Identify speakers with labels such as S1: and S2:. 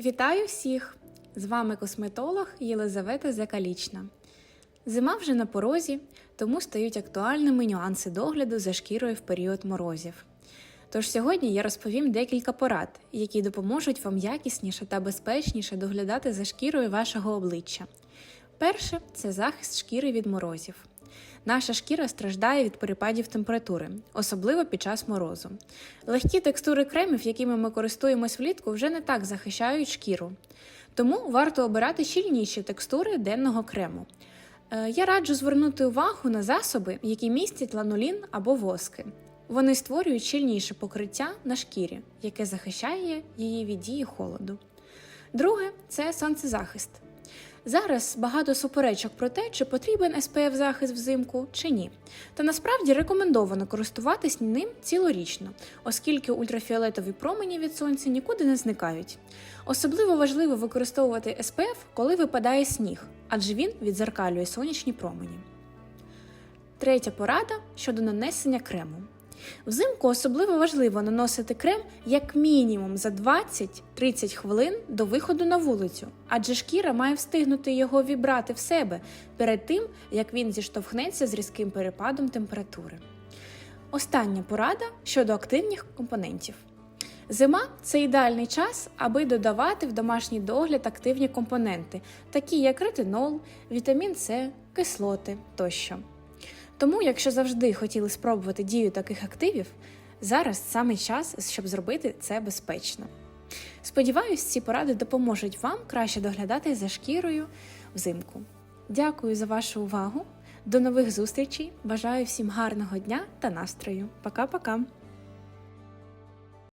S1: Вітаю всіх! З вами косметолог Єлизавета Закалічна. Зима вже на порозі, тому стають актуальними нюанси догляду за шкірою в період морозів. Тож сьогодні я розповім декілька порад, які допоможуть вам якісніше та безпечніше доглядати за шкірою вашого обличчя. Перше це захист шкіри від морозів. Наша шкіра страждає від перепадів температури, особливо під час морозу. Легкі текстури кремів, якими ми користуємось влітку, вже не так захищають шкіру. Тому варто обирати щільніші текстури денного крему. Е, Я раджу звернути увагу на засоби, які містять ланулін або воски. Вони створюють щільніше покриття на шкірі, яке захищає її від дії холоду. Друге це сонцезахист. Зараз багато суперечок про те, чи потрібен SPF захист взимку чи ні. Та насправді рекомендовано користуватись ним цілорічно, оскільки ультрафіолетові промені від сонця нікуди не зникають. Особливо важливо використовувати SPF, коли випадає сніг, адже він відзеркалює сонячні промені. Третя порада щодо нанесення крему. Взимку особливо важливо наносити крем як мінімум за 20-30 хвилин до виходу на вулицю, адже шкіра має встигнути його вібрати в себе перед тим, як він зіштовхнеться з різким перепадом температури. Остання порада щодо активних компонентів. Зима це ідеальний час, аби додавати в домашній догляд активні компоненти, такі як ретинол, вітамін С, кислоти тощо. Тому, якщо завжди хотіли спробувати дію таких активів, зараз саме час, щоб зробити це безпечно. Сподіваюсь, ці поради допоможуть вам краще доглядати за шкірою взимку. Дякую за вашу увагу. До нових зустрічей. Бажаю всім гарного дня та настрою. Пока-пока!